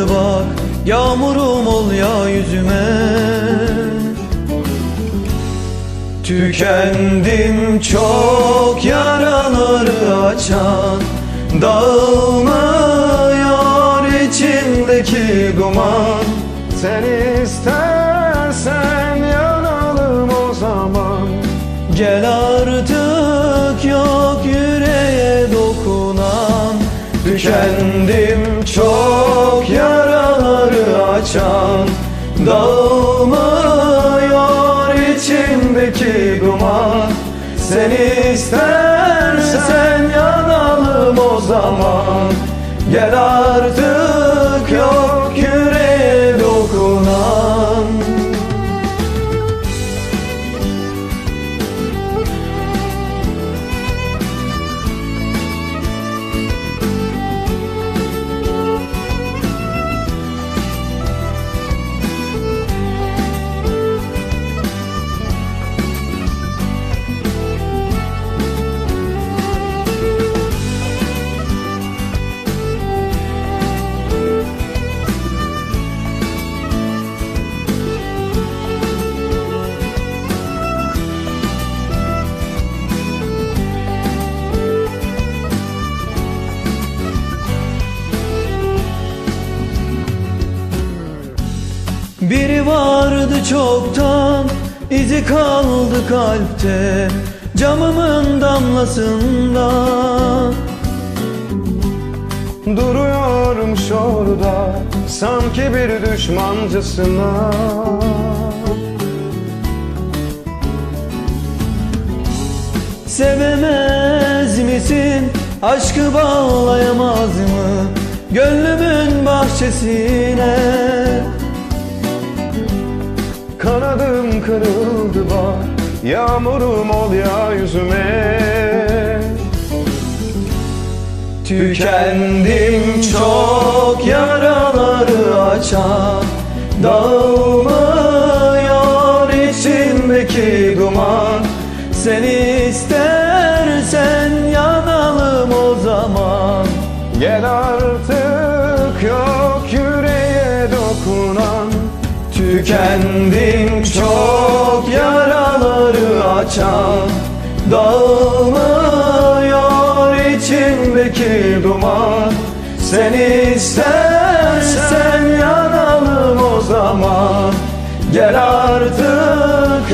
kırıldı bak Yağmurum ol ya yüzüme. Tükendim çok yaraları açan Dağılmıyor içimdeki duman. Sen istersen yanalım o zaman. Gel artık Tükendim çok yaraları açan Dağılmıyor içimdeki duman. Sen istersen yanalım o zaman. Gel artık Biri vardı çoktan izi kaldı kalpte Camımın damlasında. Duruyormuş orada sanki bir düşmancasına Sevemez misin? Aşkı bağlayamaz mı? Gönlümün bahçesine Kanadım kırıldı bak Yağmurum ol ya yüzüme. Tükendim çok yaraları açan Dağılmıyor içimdeki duman. Sen istersen yanalım o zaman. Gel artık yok Tükendim çok yaraları açan Dağılmıyor içimdeki duman. Sen istersen yanalım o zaman. Gel artık